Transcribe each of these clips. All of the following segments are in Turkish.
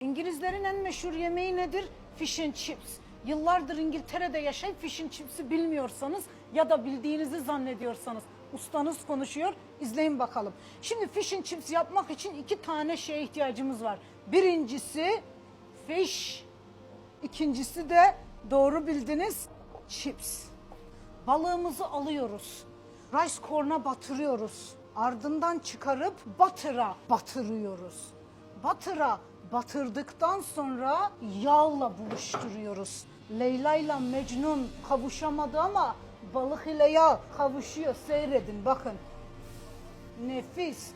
İngilizlerin en meşhur yemeği nedir? Fish and chips. Yıllardır İngiltere'de yaşayıp fish and chips'i bilmiyorsanız ya da bildiğinizi zannediyorsanız ustanız konuşuyor. İzleyin bakalım. Şimdi fish and chips yapmak için iki tane şeye ihtiyacımız var. Birincisi fish, ikincisi de doğru bildiniz chips. Balığımızı alıyoruz. Rice corn'a batırıyoruz. Ardından çıkarıp batıra batırıyoruz. Batıra batırdıktan sonra yağla buluşturuyoruz. Leyla ile Mecnun kavuşamadı ama balık ile yağ kavuşuyor. Seyredin bakın. Nefis.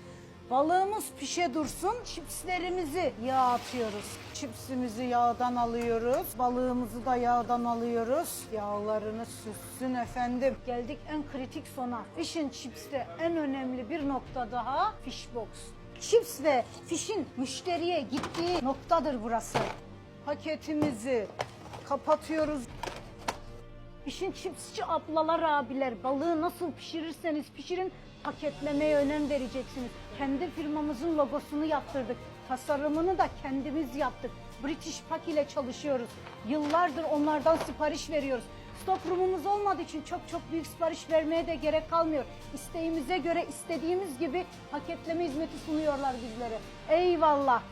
Balığımız pişe dursun. Çipslerimizi yağ atıyoruz. Çipsimizi yağdan alıyoruz. Balığımızı da yağdan alıyoruz. Yağlarını süssün efendim. Geldik en kritik sona. Fish and Chips'te en önemli bir nokta daha fish box. Chips ve fish'in müşteriye gittiği noktadır burası. Paketimizi kapatıyoruz. Fish'in chipsçi ablalar abiler balığı nasıl pişirirseniz pişirin paketlemeye önem vereceksiniz. Kendi firmamızın logosunu yaptırdık. Tasarımını da kendimiz yaptık. British Pack ile çalışıyoruz. Yıllardır onlardan sipariş veriyoruz. Stop room'umuz olmadığı için çok çok büyük sipariş vermeye de gerek kalmıyor. İsteğimize göre istediğimiz gibi paketleme hizmeti sunuyorlar bizlere. Eyvallah.